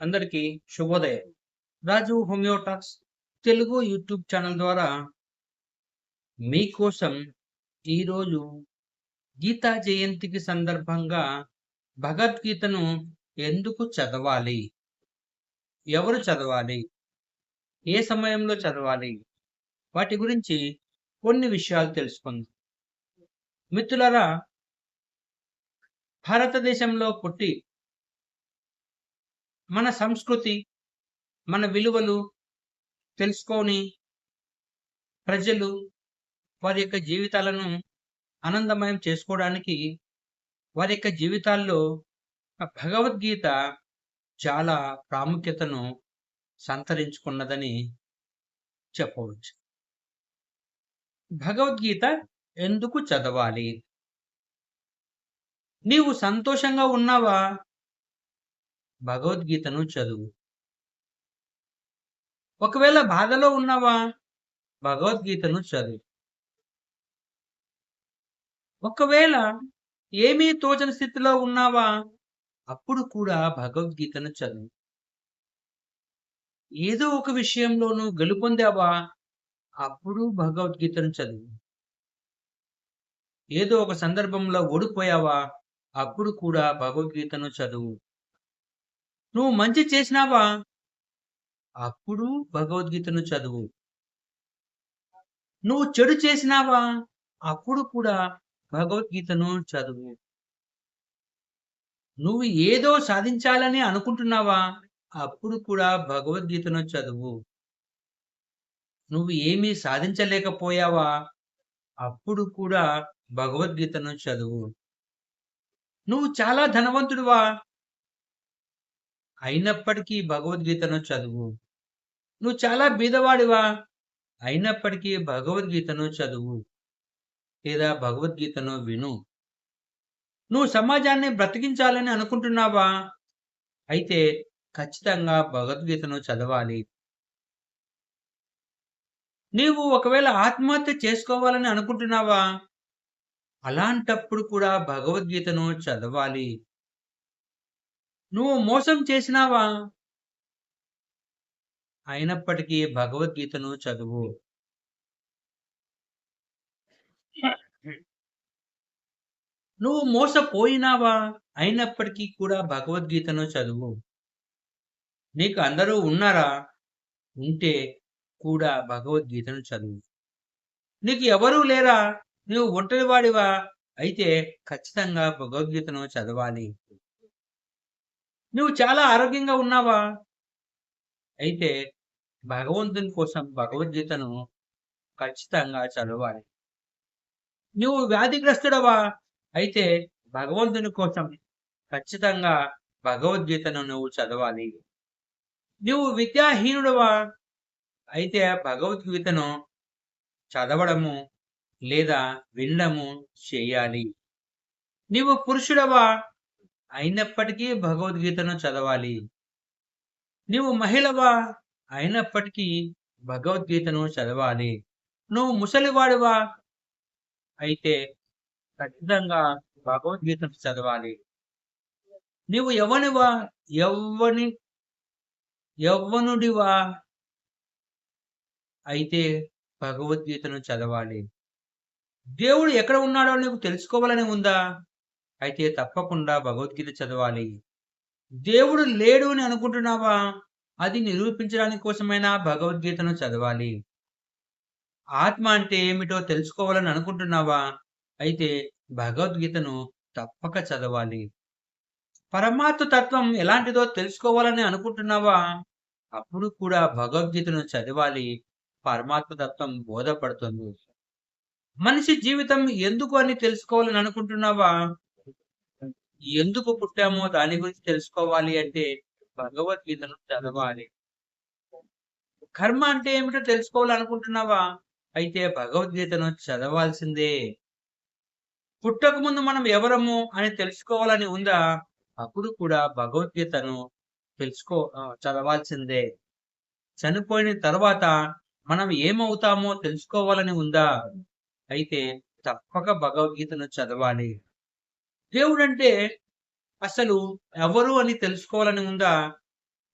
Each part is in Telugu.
అందరికీ శుభోదయం. Raju homeo talks Telugu YouTube channel ద్వారా మీకోసం ఈరోజు గీతా జయంతికి సందర్భంగా భగవద్గీతను ఎందుకు చదవాలి? ఎవరు చదవాలి? ఏ సమయంలో చదవాలి? వాటి గురించి కొన్ని విషయాలు తెలుసుకుందాం. మిత్రులరా భారతదేశంలో పుట్టి మన సంస్కృతి మన విలువలు తెలుసుకొని ప్రజలు వారి యొక్క జీవితాలను ఆనందమయం చేసుకోవడానికి వారి యొక్క జీవితాల్లో భగవద్గీత చాలా ప్రాముఖ్యతను సంతరించుకున్నదని చెప్పవచ్చు. భగవద్గీత ఎందుకు చదవాలి? నీవు సంతోషంగా ఉన్నావా? భగవద్గీతను చదువు. ఒకవేళ బాధలో ఉన్నావా? భగవద్గీతను చదువు. ఒకవేళ ఏమీ తోచని స్థితిలో ఉన్నావా? అప్పుడు కూడా భగవద్గీతను చదువు. ఏదో ఒక విషయంలోనూ గెలుపొందావా అప్పుడు భగవద్గీతను చదువు. ఏదో ఒక సందర్భంలో ఓడిపోయావా? అప్పుడు కూడా భగవద్గీతను చదువు. నువ్వు మంచి చేసినావా? అప్పుడు భగవద్గీతను చదువు. నువ్వు చెడు చేసినావా? అప్పుడు కూడా భగవద్గీతను చదువు. నువ్వు ఏదో సాధించాలని అనుకుంటున్నావా? అప్పుడు కూడా భగవద్గీతను చదువు. నువ్వు ఏమీ సాధించలేకపోయావా? అప్పుడు కూడా భగవద్గీతను చదువు. నువ్వు చాలా ధనవంతుడివా? అయినప్పటికీ భగవద్గీతను చదువు. నువ్వు చాలా బీదవాడివా? అయినప్పటికీ భగవద్గీతను చదువు. లేదా భగవద్గీతను విను. నువ్వు సమాజాన్ని బ్రతికించాలని అనుకుంటున్నావా? అయితే ఖచ్చితంగా భగవద్గీతను చదవాలి. నీవు ఒకవేళ ఆత్మహత్య చేసుకోవాలని అనుకుంటున్నావా? అలాంటప్పుడు కూడా భగవద్గీతను చదవాలి. నువ్వు మోసం చేసినావా? అయినప్పటికీ భగవద్గీతను చదువు. నువ్వు మోసపోయినావా? అయినప్పటికీ కూడా భగవద్గీతను చదువు. నీకు అందరూ ఉన్నారా? ఉంటే కూడా భగవద్గీతను చదువు. నీకు ఎవరూ లేరా? నువ్వు ఒంటరి వాడివా అయితే ఖచ్చితంగా భగవద్గీతను చదవాలి. నువ్వు చాలా ఆరోగ్యంగా ఉన్నావా? అయితే భగవంతుని కోసం భగవద్గీతను ఖచ్చితంగా చదవాలి. నువ్వు వ్యాధిగ్రస్తుడవా? అయితే భగవంతుని కోసం ఖచ్చితంగా భగవద్గీతను నువ్వు చదవాలి. నువ్వు విద్యాహీనుడవా? అయితే భగవద్గీతను చదవడము లేదా వినడము చేయాలి. నీవు పురుషుడవా? అయినప్పటికీ భగవద్గీతను చదవాలి. నీవు మహిళవా? అయినప్పటికీ భగవద్గీతను చదవాలి. నువ్వు ముసలివాడివా? అయితే ఖచ్చితంగా భగవద్గీతను చదవాలి. నీవు ఎవనివా ఎవ్వని యవ్వనుడివా? అయితే భగవద్గీతను చదవాలి. దేవుడు ఎక్కడ ఉన్నాడో నీకు తెలుసుకోవాలని ఉందా? అయితే తప్పకుండా భగవద్గీత చదవాలి. దేవుడు లేడు అని అనుకుంటున్నావా? అది నిరూపించడానికి కోసమైనా భగవద్గీతను చదవాలి. ఆత్మ అంటే ఏమిటో తెలుసుకోవాలని అనుకుంటున్నావా? అయితే భగవద్గీతను తప్పక చదవాలి. పరమాత్మ తత్వం ఎలాంటిదో తెలుసుకోవాలని అనుకుంటున్నావా? అప్పుడు కూడా భగవద్గీతను చదవాలి. పరమాత్మ తత్వం బోధపడుతుంది. మనిషి జీవితం ఎందుకు అని తెలుసుకోవాలని అనుకుంటున్నావా? ఎందుకు పుట్టామో దాని గురించి తెలుసుకోవాలి అంటే భగవద్గీతను చదవాలి. కర్మ అంటే ఏమిటో తెలుసుకోవాలనుకుంటున్నావా? అయితే భగవద్గీతను చదవాల్సిందే. పుట్టక ముందు మనం ఎవరము అని తెలుసుకోవాలని ఉందా? అప్పుడు కూడా భగవద్గీతను తెలుసుకో చదవాల్సిందే. చనిపోయిన తర్వాత మనం ఏమవుతామో తెలుసుకోవాలని ఉందా? అయితే తప్పక భగవద్గీతను చదవాలి. దేవుడు అంటే అసలు ఎవరు అని తెలుసుకోవాలని ఉందా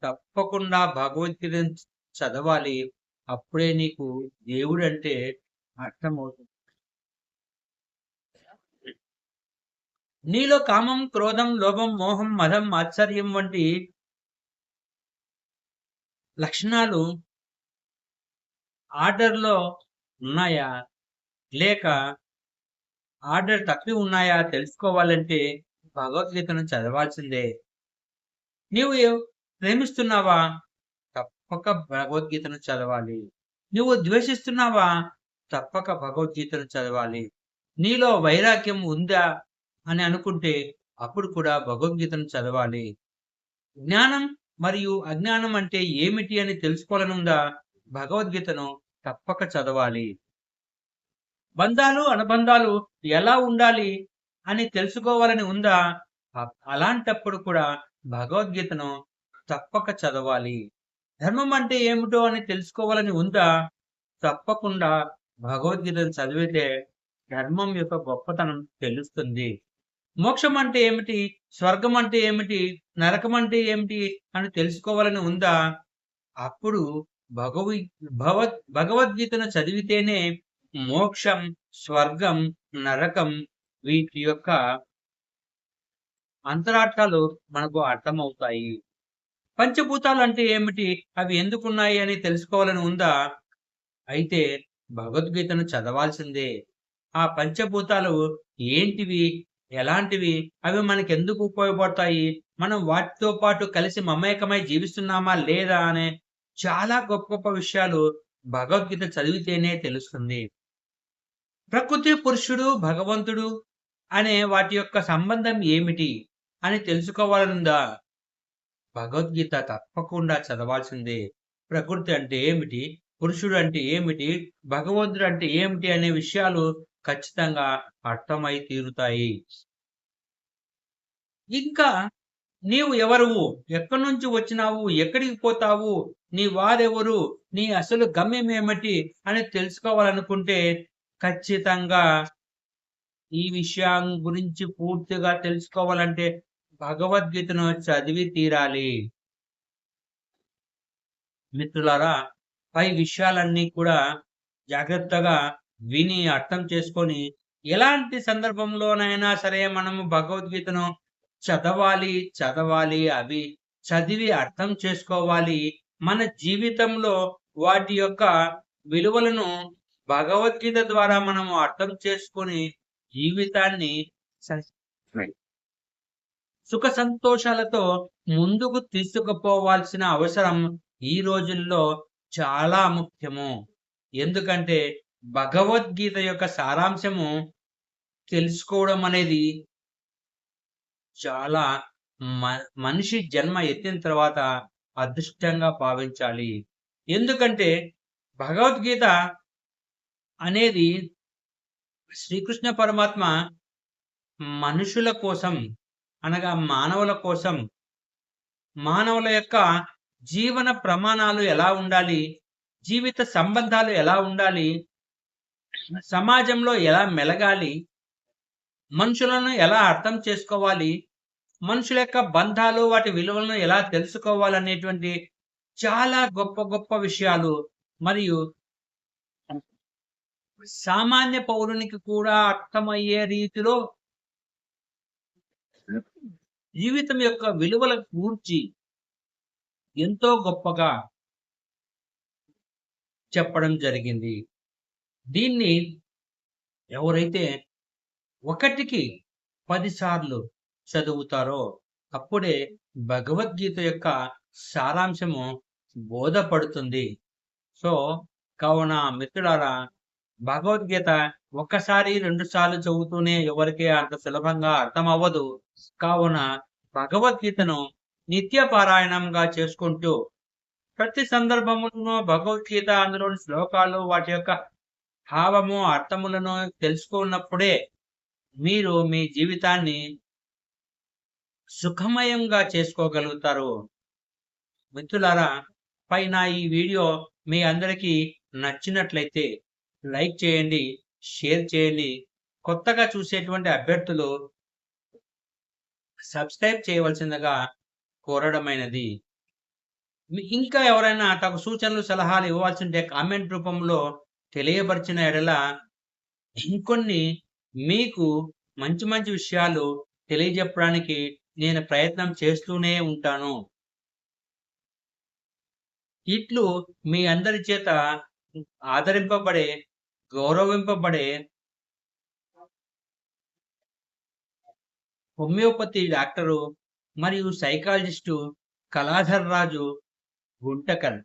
తప్పకుండా భగవద్గీత చదవాలి. అప్పుడే నీకు దేవుడు అంటే అర్థమవుతుంది. నీలో కామం క్రోధం లోభం మోహం మదం ఆశ్చర్యం వంటి లక్షణాలు ఆర్డర్లో ఉన్నాయా? లేక ఆర్డర్ తప్పి ఉన్నాయా తెలుసుకోవాలంటే భగవద్గీతను చదవాల్సిందే. నీవు ప్రేమిస్తున్నావా? తప్పక భగవద్గీతను చదవాలి. నువ్వు ద్వేషిస్తున్నావా? తప్పక భగవద్గీతను చదవాలి. నీలో వైరాగ్యం ఉందా అని అనుకుంటే అప్పుడు కూడా భగవద్గీతను చదవాలి. జ్ఞానం మరియు అజ్ఞానం అంటే ఏమిటి అని తెలుసుకోవాలనుందా? భగవద్గీతను తప్పక చదవాలి. బంధాలు అనుబంధాలు ఎలా ఉండాలి అని తెలుసుకోవాలని ఉందా? అలాంటప్పుడు కూడా భగవద్గీతను తప్పక చదవాలి. ధర్మం అంటే ఏమిటో అని తెలుసుకోవాలని ఉందా? తప్పకుండా భగవద్గీతను చదివితే ధర్మం యొక్క గొప్పతనం తెలుస్తుంది. మోక్షం అంటే ఏమిటి? స్వర్గం అంటే ఏమిటి? నరకం అంటే ఏమిటి? అని తెలుసుకోవాలని ఉందా? అప్పుడు భగవ భగవద్గీతను చదివితేనే మోక్షం స్వర్గం నరకం వీటి యొక్క అంతరార్థాలు మనకు అర్థమవుతాయి. పంచభూతాలు అంటే ఏమిటి? అవి ఎందుకున్నాయి అని తెలుసుకోవాలని ఉందా? అయితే భగవద్గీతను చదవాల్సిందే. ఆ పంచభూతాలు ఏంటివి? ఎలాంటివి? అవి మనకి ఎందుకు ఉపయోగపడతాయి? మనం వాటితో పాటు కలిసి మమేకమై జీవిస్తున్నామా లేదా అనే చాలా గొప్ప గొప్ప విషయాలు భగవద్గీత చదివితేనే తెలుస్తుంది. ప్రకృతి పురుషుడు భగవంతుడు అనే వాటి యొక్క సంబంధం ఏమిటి అని తెలుసుకోవాలనుందా? భగవద్గీత తప్పకుండా చదవాల్సిందే. ప్రకృతి అంటే ఏమిటి? పురుషుడు అంటే ఏమిటి? భగవంతుడు అంటే ఏమిటి అనే విషయాలు ఖచ్చితంగా అర్థమై తీరుతాయి. ఇంకా నీవు ఎవరువు ఎక్కడి నుంచి వచ్చినావు? ఎక్కడికి పోతావు? నీ వారెవరు? నీ అసలు గమ్యం ఏమిటి అని తెలుసుకోవాలనుకుంటే ఖచ్చితంగా ఈ విషయం గురించి పూర్తిగా తెలుసుకోవాలంటే భగవద్గీతను చదివి తీరాలి. మిత్రులారా పై విషయాలన్నీ కూడా జాగ్రత్తగా విని అర్థం చేసుకొని ఎలాంటి సందర్భంలోనైనా సరే మనము భగవద్గీతను చదవాలి చదవాలి అవి చదివి అర్థం చేసుకోవాలి. మన జీవితంలో వాటి యొక్క విలువలను భగవద్గీత ద్వారా మనము అర్థం చేసుకుని జీవితాన్ని సుఖ సంతోషాలతో ముందుకు తీసుకుపోవాల్సిన అవసరం ఈ రోజుల్లో చాలా ముఖ్యము. ఎందుకంటే భగవద్గీత యొక్క సారాంశము తెలుసుకోవడం అనేది చాలా మ- మనిషి జన్మ ఎత్తిన తర్వాత అదృష్టంగా భావించాలి. ఎందుకంటే భగవద్గీత అనేది శ్రీకృష్ణ పరమాత్మ మనుషుల కోసం అనగా మానవుల కోసం మానవుల యొక్క జీవన ప్రమాణాలు ఎలా ఉండాలి? జీవిత సంబంధాలు ఎలా ఉండాలి? సమాజంలో ఎలా మెలగాలి? మనుషులను ఎలా అర్థం చేసుకోవాలి? మనుషుల యొక్క బంధాలు వాటి విలువలను ఎలా తెలుసుకోవాలనేటువంటి చాలా గొప్ప గొప్ప విషయాలు మరియు సామాన్య పౌరునికి కూడా అర్థమయ్యే రీతిలో జీవితం యొక్క విలువల గూర్చి ఎంతో గొప్పగా చెప్పడం జరిగింది. దీన్ని ఎవరైతే ఒకటికి పదిసార్లు చదువుతారో అప్పుడే భగవద్గీత యొక్క సారాంశము బోధపడుతుంది. సో కావున మిత్రులారా భగవద్గీత ఒక్కసారి రెండు సార్లు చదువుతూనే ఎవరికి అంత సులభంగా అర్థం అవ్వదు కావున భగవద్గీతను నిత్య పారాయణంగా చేసుకుంటూ ప్రతి సందర్భములను భగవద్గీత అందులోని శ్లోకాలు వాటి యొక్క భావము అర్థములను తెలుసుకున్నప్పుడే మీరు మీ జీవితాన్ని సుఖమయంగా చేసుకోగలుగుతారు. మిత్రులారా పైన ఈ వీడియో మీ అందరికీ నచ్చినట్లయితే లైక్ చేయండి షేర్ చేయండి కొత్తగా చూసేటువంటి అభ్యర్థులు సబ్స్క్రైబ్ చేయవలసిందిగా కోరడమైనది ఇంకా ఎవరైనా తగు సూచనలు, సలహాలు ఇవ్వాల్సి ఉంటే కామెంట్ రూపంలో తెలియపరిచిన ఎడల ఇంకొన్ని మీకు మంచి మంచి విషయాలు తెలియజెప్పడానికి నేను ప్రయత్నం చేస్తూనే ఉంటాను. ఇట్లు మీ అందరి చేత ఆదరింపబడే, గౌరవింపబడే హోమియోపతి డాక్టరు మరియు సైకాలజిస్టు కళాధర్ రాజు గుంటకల్.